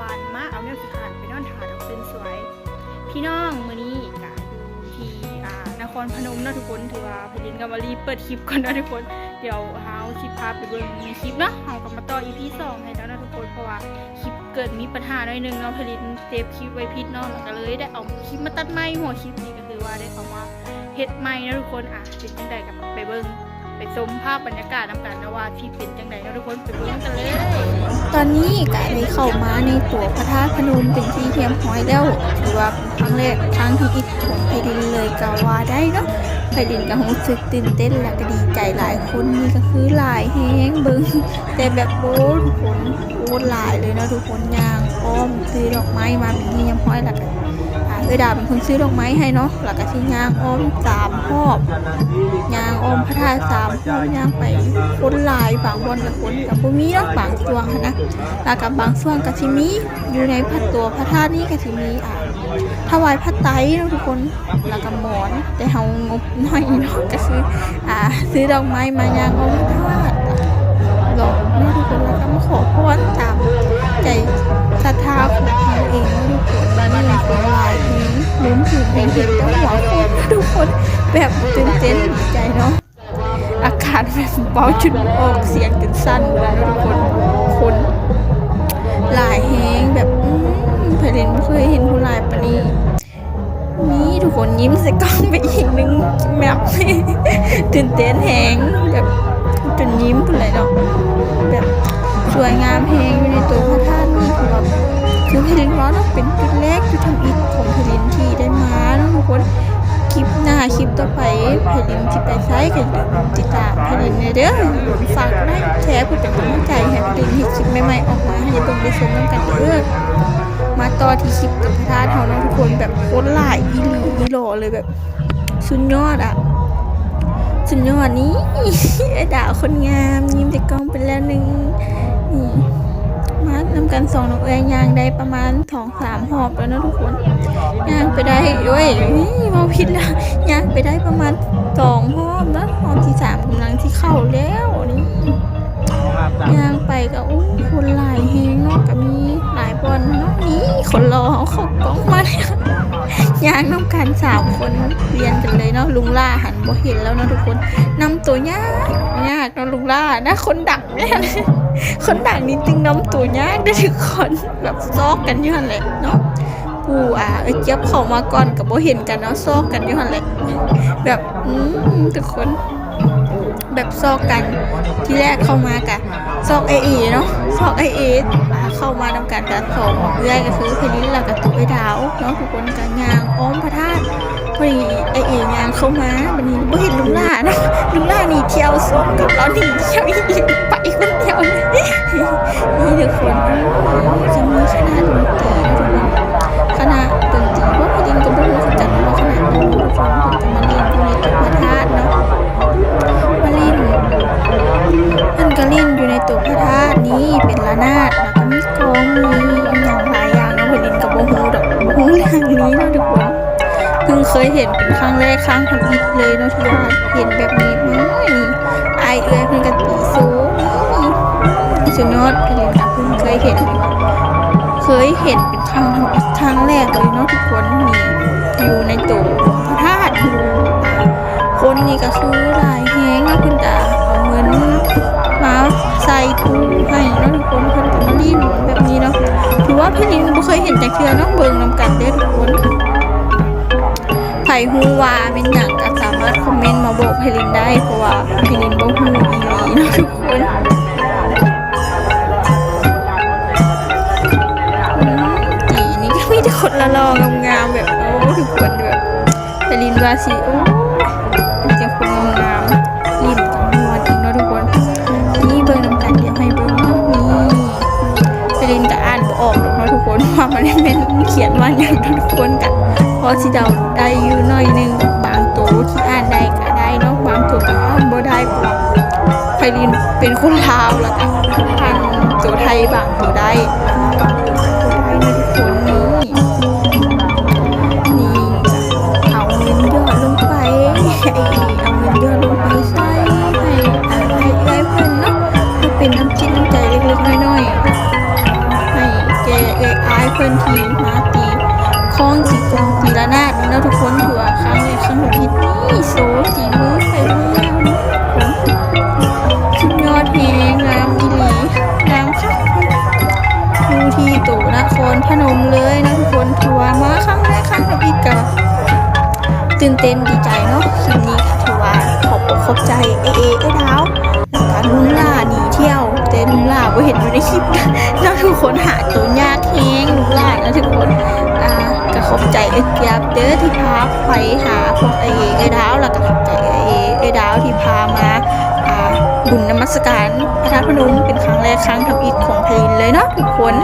วานมาเอาเนี้ยสิขานไปนอนถาดอกเป็นสวย พี่น้องมื้อนี้กะอยู่ที่อ่านครพนมเนาะทุกคนถือว่าพี่ลินกับวารีเปิดคลิปก่อนนะทุกคน เดี๋ยวเฮาสิพาไปเบิ่งในคลิปเนาะเฮาก็มาต่อ EP สองให้แล้วนะทุกคนเพราะว่าคลิปเกิดมีปัญหาหน่อยหนึงเนาะพี่ลินเซฟคลิปไว้ผิดเนาะก็เลยได้เอาคลิปมาตัดใหม่หัวคลิปนี้ก็คือว่าได้เอามาเฮ็ดใหม่นะทุกคนอะเป็นจังใดกับไปเบิ่ง ไปชมภาพบรรยากาศนำกันนะว่าที่เป็นจังใดนะทุกคนไปเบิ่งกันเลยตอนนี้ก็ได้เข้ามาในตัวพระธาตุพนมเป็นที่เทียมห้อยแล้วถือว่าครั้งแรกครั้งที่อีกของไพดินเลยก็ว่าได้เนาะไพดินก็รู้สึกตื่นเต้นและก็ดีใจหลายคนนี่ก็คือหลายแฮงเบิ่งแต่แบบโอ้ทุกคนโอ้หลายเลยเนาะทุกคนยางอ้อมซื้อดอกไม้มาเป็นที่เทียมห้อยแล้วก็ เอดาเป็นคนซื้อดอกไม้ให้เนาะแล้วก็ที่ยางอ้อมสามรอบยางอ้อมพระธาตุสามรอบยางไปคนลายบางบนกับคนกับบุมีเนาะบางช่วงนะแล้วกับบางช่วงกับที่มีอยู่ในพัดตัวพระธาตุนี่กับที่มีอ่าถวายพระไตรเนาะทุกคนแล้วก็หมอนแต่เฮางบน้อยเนาะก็คืออ่าซื้อดอกไม้มายางอ้อมพระธาตุ หลอกเนาะทุกคนแล้วก็มาขอพรตามใจศรัทธาของเราเองเนาะทุกคนแล้วนี่เป็นคนหลายนี้ลุ้นถึงเห็นเห็นแต่หัวคนทุกคนแบบตื่นเต้นใจเนาะอากาศแบบเบาจุดออกเสียงกันสั้นเลยทุกคนคนลายแฮงแบบอืมเพลินไม่เคยเห็นผู้ลายปนนี้นี่ทุกคนยิ้มใส่กล้องไปอีกนึงแบบตื่นเต้นแฮงแบบ จนยิ้มไปเลยเนาะแบบสวยงามแฮงอยู่ในตัวพระธาตุนี่คือแบบคือเพลินว่าเนเป็นจุดแรกจุดทำอิฐของเพลินที่ได้มาทุกคนคลิปหน้าคลิปต่อไปเพลินที่ไปไซส์กันติดตามเพลินเด้อฝากไลค์แชร์เพื่อเป็นกำลังใจให้เพลินที่คลิปใหม่ๆออกมาให้เบิ่งได้ชมกันเด้อมาต่อที่คลิปกับพระธาตุเฮานาะทุกคนแบบโคตรหลายอีหลีอีหล่อเลยแบบสุดยอดอะ สุดยอดนี้ไอ้ดาวคนงาม ยิ้มแต่กล้องไปแล้วหนึ่งนี่มานำกันสองน้องเอ้ยยางได้ประมาณสองสามหอบแล้วนะทุกคนยางไปได้เว้ยนี่มองผิดละยางไปได้ประมาณสองหอบนะหอบที่สามกำลังที่เข้าแล้วนี่ยางไปก็อู้คนหลายแฮงเนาะก็มีหลายบอลเนาะนี่คนรอเขาเขกล้องมาเนี่ย ย่างน้ำกันสามคนเรียนกันเลยเนาะลุงล่าหันบ่เห็นแล้วเนาะทุกคนนำตัวยากยากเนาะลุงล่านะคนดังเนี่ยคนดังนี่จึงนำตัวยากได้ทุกคนแบบซอกกันย้อนแหละเนาะปู่อะเอ้เจี๊ยบเข้ามาก่อนกับบ่เห็นกันเนาะซอกกันย้อนแหละแบบอืมทุกคน แบบซอกกันที่แรกเข้ามากะซอกไอเอเนาะซอกไอเอเข้ามานำการการสองเรื่อยก็คือเพลินหลักกับตัวไอดาวเนาะทุกคนกันยางอ้อมพระธาตุพอดีไอเอยางเข้ามาบันนี้ไม่เห็นลุงล่านะลุงล่าหนีเที่ยวซอกกับเราหนีเที่ยวอีกไปคนเดียวนี่ทุกคนจะมีคณะดนตรีนะทุกคนคณะดนตรีว่าพอดีก็บ่รู้เขาจัดว่าคณะดนตรี เห็นเป็นครั้งแรกครั้งทำอิฐเลยเนาะที่ว่าเห็นแบบนี้มานี่อเอื้อยเพิ่นก็ตีโซ่นี่สุดยอดเพิ่นลินก็เพิ่งเคยเห็น เคยเห็นเป็นครั้งครั้งแรกเลยเนาะทุกคนนี่อยู่ในตัวพระธาตุอยู่คนนี่ก็คือหลายแฮงนะเพิ่นจะเอาเงินมาใส่ตู้ให้เนาะทุกคนเพิ่นก็มาลิ้แบบนี้เนาะถือว่าเพิ่นยังบ่เคยเห็นจักเทื่อเนาะเบิ่งนำกันเด้อทุกคน ไผฮู้ว่าเป็นหยังก็สามารถคอมเมนต์มาบอกเพลินได้เพราะว่าเพลินบ่ฮู้อีหลีนะทุกคนอืมตีนี่ก็มีแต่คนละลองามๆแบบโอ้ทุกคนแบบเพลินว่าสิโอ้เจ้าคนงามรีบกับนวลอีกเนาะทุกคนนี่เบิ่งนำกันเดี๋ยวให้เบิ่งนี่เรียนกับอ่านบ่ออกหรอกเนาะทุกคนว่ามันเป็นเขียนว่าอย่างทุกคนกัน พอสิเดาได้อยู่น้อยนึงบางตัวที่อ่านได้ก็ได้เนาะบางตัวก็อ่านบ่ได้ไปเรียนเป็นคนลาวแล้วก็อ่านตัวไทยบางตัวได้เป็นน้ำจิ้มน้ำใจเล็กๆน้อยๆให้แกเอไอาเพื่อนทีมะ คล้องจีกองจีระนาดแล้วทุกคนถือวครั้งในครั้งหกฮิตนี่โซจีมือไปเมือง ไปหาพวกไอ้ไอ้ดาวแล้วก็ขอบใจไอ้ไอ้ดาวที่พามาอ่าบุญนมัสการพระธาตุพนมเป็นครั้งแรกครั้งทำอิฐของไทยเลยเนาะทุกคน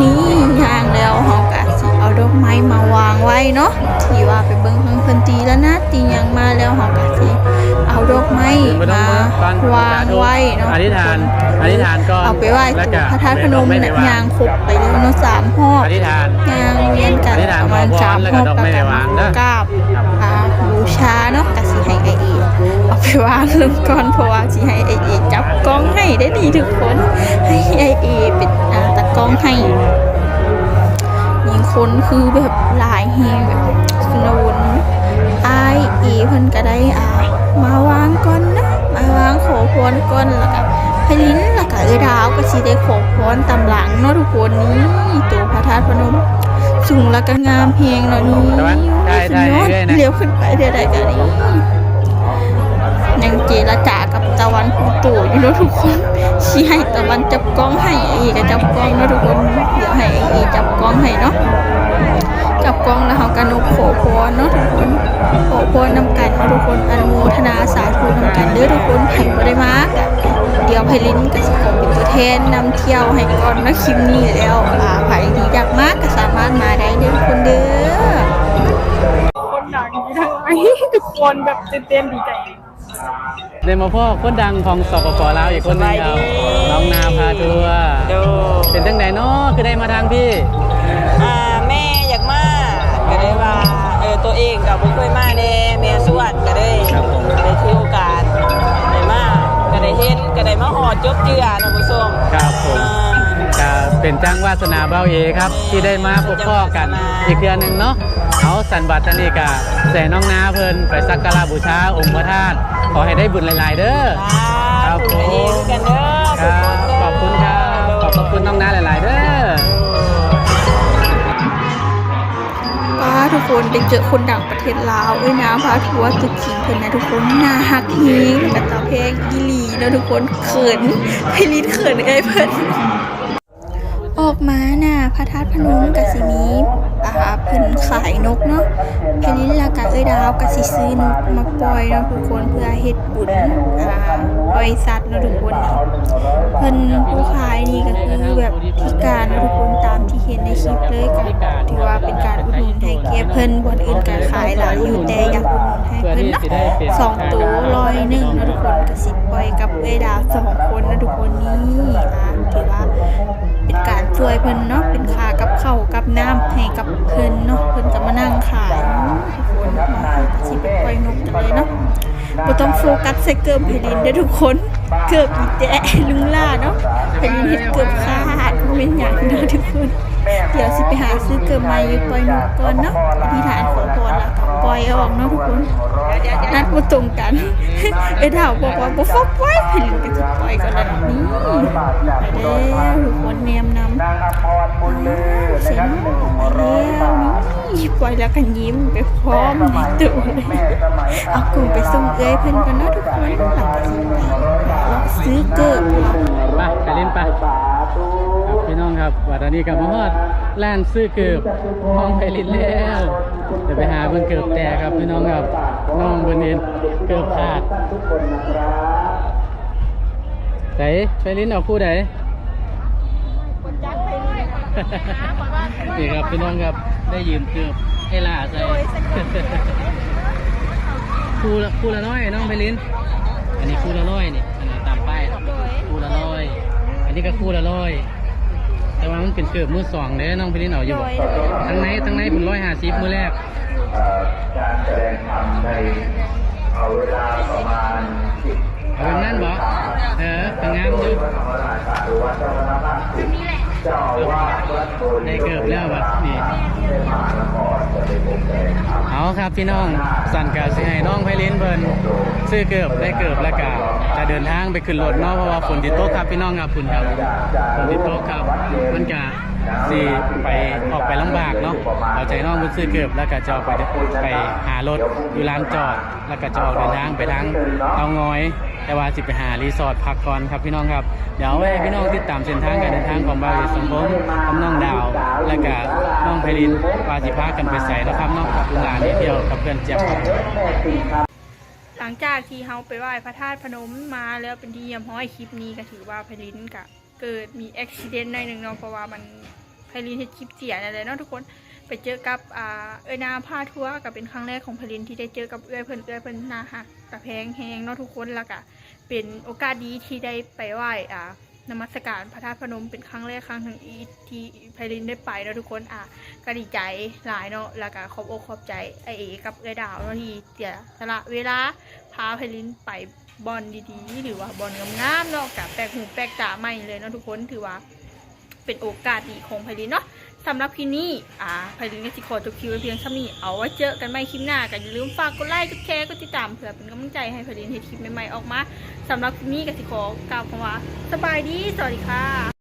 นี่ย่างแล้วเฮากะสิเอาดอกไม้มาวางไว้เนาะที่ว่าไปเบิ่งเพิ่งเพิ่นตีแล้วนะตียังมาแล้วเฮากะสิ เอาดอกไม้มาวางไว้เนาะอธิษฐานอธิษฐานก่อนเอาไปไหว้แล้วสู่ก็พระธาตุพนมไม่ได้น่ะวางย่างครบไปแล้วเนาะสามรอบอธิษฐานย่างเวียนกันอธิษฐานประมาณขอพรสามแล้วรก็อบดอกไม้แล้ววางเด้อกราบครับอ่าบูชาเนาะกะสิให้ไอเอกเอาไปวางลงก่อนเพราะว่าสิให้ไอเอกจับกล้องให้ได้ดีทุกคนให้ไอเอกเป็นอ่าตากล้องให้ยิงคนคือแบบหลายแฮงแบบสนวนอายเอเพิ่นก็ได้อ่า มาวางก่อนนะมาวางขอพรก่อนแล้วก็พลิ้นแล้วก็เอ้ดาวก็สิได้ขอพรตามหลังเนาะทุกคนนี่ตัวพระธาตุพนมสูงแล้วก็งามเพลงเนาะนี่าได้ได้สุยอเรื่อยๆเลี้ยวขึ้นไปเรื่อยๆกันนี่ยังเจรจากับตะวันผู้ตู่อยู่เนาะทุกคนชี้ให้ตะวันจับกล้องให้ไอ้ก็จับกล้องเนาะทุกคนเดี๋ยวให้ไอ้จับกล้องให้เนาะ จับกล้องแล้วเขากันนกโขพรเนาะทุกคนโขพรนำกันเนาะทุกคนอนุโมทนาสาธุนำกันเด้อทุกคนไผ่บ่ได้มากอะเดี๋ยวไผ่ลิ้นก็สิขอเป็นตัวแทนนำเที่ยวให้ก่อนเนาะคลิปนี้แล้วอ่าไผ่ที่อยากมากก็สามารถมาได้เด้อทุกคนเด้อคนดังอยู่ทั้งไทุกคนแบบเต้นดีใจเดโมพ่อคนดังของสปปลาวอีกคนหนึงครับสบายดีน้องนาพาทัวร์ดูเป็นจังไหนเนาะคือได้มาทางพี่ ตัวเองกับบุเคยมาเด้แม่สวัสดก็ได้ครับผม ได้ถือโอกาสได้มาก็ได้เห็นก็ได้มาหอดจบเจือนะผู้ชมครับผมอ่า ก็เป็นจ้างวาสนาเบ้าเอครับ ที่ได้มาพบพ่อกันอีกเดือนหนึ่งเนาะเอาสันบัตรนี่กะแส่น้องนาเพิ่นไปสักการะบูชาองค์พระธาตุขอให้ได้บุญหลาย ๆ เด้อ ครับถูกดีกันเด้อครับขอบคุณครับ ขอบพระคุณน้องนาหลาย ๆ เด้อ คนได้เจอคนดังประเทศลาวเอ้ยนะพาทัวร์ตึกขิงเพิ่นนะทุกคนน่าฮักฮีกับตาเพลงอีหลีนะทุกคนเขินไพลินเขินไอ้เพิ่นออกมาหน่ะพระธาตุพนมกับสิมี เพิ่นขายนกเนาะไพลินละกะเอ้ยดาวกับสิซื้อนกมาปล่อยเนาะทุกคนเพื่อเฮ็ดบุญอ่าปล่อยสัตว์เนาะทุกคนนี่เพิ่นผู้ขายนี่ก็คือแบบพิการเนาะทุกคนตามที่เห็นในคลิปเลยก็ถือว่าเป็นการอุดหนุนให้แก่เพิ่นบ่อนอื่นก็ขายหลายอยู่แต่อยากอุดหนุนให้เพิ่นเนาะสองตัวร้อยหนึ่งนะทุกคนกะสิปล่อยกับเอดาวสองคนนะทุกคนนี่อ่าถือว่าเป็นการช่วยเพิ่นเนาะเป็นค่ากับข้าวกับน้ำให้กับเพิ่นเนาะเพิ่นก็มานั่งขายทุกคนมากระสิไปปล่อยนกจังเลยเนาะบ่ต้องโฟกัสใส่เกิมเพลินเด้อทุกคน เกือบอีแตะลุงล่าเนาะเพลินเฮ็ดเกือบขาดบ่เป็นหยังเด้อทุกคน เดี๋ยวสิไปหาซื้อเกิมใหม่ปล่อยนกก่อนเนาะอธิษฐานขอพรแล้วก็ปล่อยเอาออกเนาะทุกคนนัดมาตรงกันเอ้ยถาบอกว่าบ่ฟักไว้ผลิตกันจะปล่อยกันแล้วนี่ไปแล้วทุกคนเนียมนำเสียงไปแล้วนี่ปล่อยแล้วกันยิ้มไปพร้อมในตัวเลยเอากลุ่มไปส่งเอ้ยเพิ่นกันเนาะทุกคนหลังจากนี้ซื้อเกิดไปไปเล่นไป พี่น้องครับวัดอันนี้กับมาฮอดร้านซื้อเกือบห้องไปลินแล้วเดี๋ยวไปหาเบิ่งเกือบแตกครับพี่น้องครับน้องเบิ่นเองเกือบขาดไหนไปลินเอาคู่ไหนนี่ครับพี่น้องครับได้ยืมเกือบให้ล่าใส่คู่ละคู่ละน้อยน้องไปลินอันนี้คู่ละร้อยนี่อันนี้ตามป้ายคู่ละร้อย อันนี้ก็คู่ละร้อย แต่ว่ามันเป็นเกือบมือสองเด้น้องไปลินเอาอยู่บ่ทั้งในทั้งในเป็นร้อยห้าสิบมือแรกการแสดงธรรมในเอาเวลาประมาณสิบเอาเป็นนั่นบ่เออเป็นงามอยู่ธรรมราชาหรือว่าเจ้าคณะภาคสิบเจ้าอาวาสวัดโพธิ์ได้เกือบแล้วบัดนี่ได้มานครจะได้พบแสดงธรรมเอาครับพี่น้องสั่นกาสิให้น้องไพลินเพิ่นซื้อเกือบได้เกือบแล้วก็จะ เดินทางไปขึ้นรถเนาะเพราะว่าฝนติดโตกครับพี่น้องครับคุณครับฝนติดโตกครับมันกะสิไปออกไปลำบากเนาะเอาใจน้องบุญซื้อเกือบแล้วก็จะออกไปไปหารถอยู่ลานจอด แล้วก็จะออกเดินทางไปทางเตางอย แต่ว่าสิไปหารีสอร์ทพักก่อนครับพี่น้องครับ เดี๋ยวให้พี่น้องติดตามเส้นทางการเดินทางของบาวเอกสมพงษ์กับน้องดาว และก็น้องไพรินวาสิพากันไปใส่นะครับน้องกับลานที่เที่ยวกับเพื่อนเจี๊ยบครับ หลังจากที่เฮาไปไหว้พระธาตุพนมมาแล้วเป็นที่เยี่ยมห้อยคลิปนี้ก็ถือว่าไพลินกะเกิดมีอุบิเหตุในหนึ่งเนาะเพราะว่ามันไพลินเฮ็ดคลิปเสียอะไรเนาะทุกคนไปเจอกับอ่าเอ้นาพาทัวกับเป็นครั้งแรกของไพลินที่ได้เจอกับเอ้ยเพิ่นเอ้ยเพิ่นนาหักกะแพงแหงเนาะทุกคนแล้วก็เป็นโอกาสดีที่ได้ไปไหว้อ่า นมัสการพระธาตุพนมเป็นครั้งแรกครั้งถึงอีที่ไพลินได้ไปนะทุกคนอะก็ดีใจหลายเนาะแล้วก็ขอบอกขอบใจไอเอกับไอดาวเนาะที่เสียสละเวลาพาไพลินไปบอลดีๆ หรือว่าบอลงามๆเนาะกับแปลกหูแปลกตาใหม่เลยเนาะทุกคนถือว่าเป็นโอกาสดีของไพลินเนาะ สำหรับคลิปนี้อ่าไพลินก็สิขอจบคลิปไว้เพียงเท่านี้ เอาไว้เจอกันใหม่คลิปหน้ากันอย่าลืมฝากกดไลค์ กดแชร์ กดติดตามเพื่อเป็นกำลังใจให้ไพลินให้คลิปใหม่ๆออกมาสำหรับคลิปนี้ก็สิขอกล่าวคำว่าสบายดี สวัสดีค่ะ